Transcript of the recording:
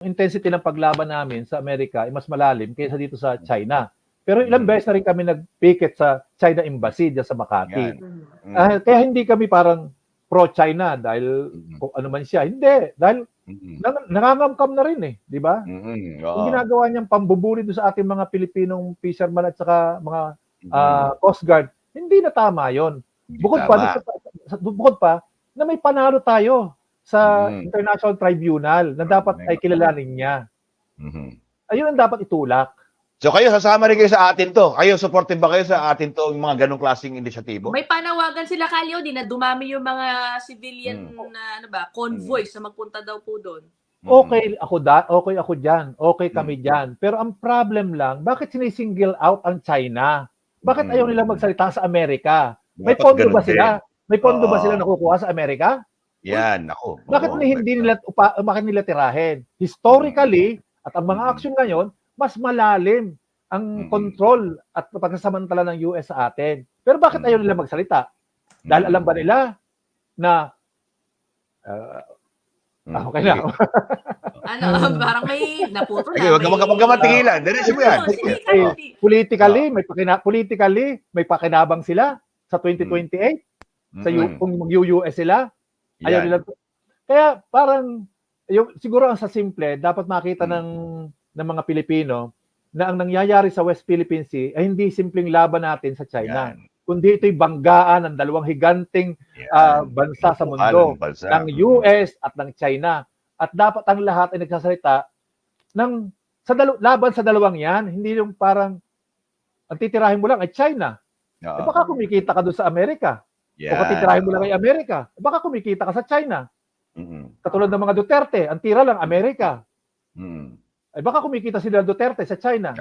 intensity ng paglaban namin sa Amerika ay mas malalim kaysa dito sa China. Pero ilang beses na rin kami nag-picket sa China Embassy dyan sa Makati. Mm. Ah, kaya hindi kami parang pro-China dahil Mm. kung ano man siya. Hindi. Dahil Mm. nang, nangangamkam na rin eh. Di ba? Mm. Yung Oo. ginagawa niyang pambubuli doon sa ating mga Pilipinong fisherman at saka mga Mm. ah, Coast Guard, hindi na tama yon. Bukod tama. pa, sa- bukod pa, na may panalo tayo sa Mm. International Tribunal na dapat Mm. ay kilalanin niya. Mhm. Ayun ang dapat itulak. So kayo, sasama rin kayo sa atin to. Kayo, supportive ba kayo sa atin to, yung mga ganong klaseng inisyatibo? May panawagan sila Kalyo din na dumami yung mga civilian Mm. na ano ba, convoys na magpunta daw po doon. Mhm. Okay ako da, okay ako diyan. Okay kami Mm. diyan. Pero ang problem lang, bakit sinisingle out ang China? Bakit Mm. ayaw nila magsalita sa Amerika? May Dapat pondo ba sila? May pondo ba sila nakukuha sa Amerika? Yan, ako. Bakit ni hindi nila upa, bakit nila tirahin? Historically at ang mga Mm. aksyon ngayon, mas malalim ang Mm. control at pagsasamantala ng US sa atin. Pero bakit Mm. ayaw nila magsalita? Dahil alam ba nila na Mm. ah, okay na. Ano, parang may naputo na. Sige, wag ka wag ka matigilan. Diretso mo yan. Politically, may pakina, politically, may pakinabang sila sa 2028 sa kung mag-US sila. Ayaw Yan. nila. Kaya parang yung siguro ang sa simple, dapat makita Mm. ng ng mga Pilipino na ang nangyayari sa West Philippine Sea ay hindi simpleng laban natin sa China, Yan. kundi ito'y banggaan ng dalawang higanting Yan. ah, bansa sa mundo, Anong bansa? ng US at ng China. At dapat ang lahat ay nagsasalita ng sa dalo, laban sa dalawang 'yan, hindi yung parang ang titirahin mo lang ay China. Eh Oo. baka kumikita ka doon sa Amerika. Yan. O katitirahin mo lang ay Amerika. Baka kumikita ka sa China. Mhm. Katulad ng mga Duterte, ang tira lang Amerika. Mhm. Ay baka kumikita sila Duterte sa China.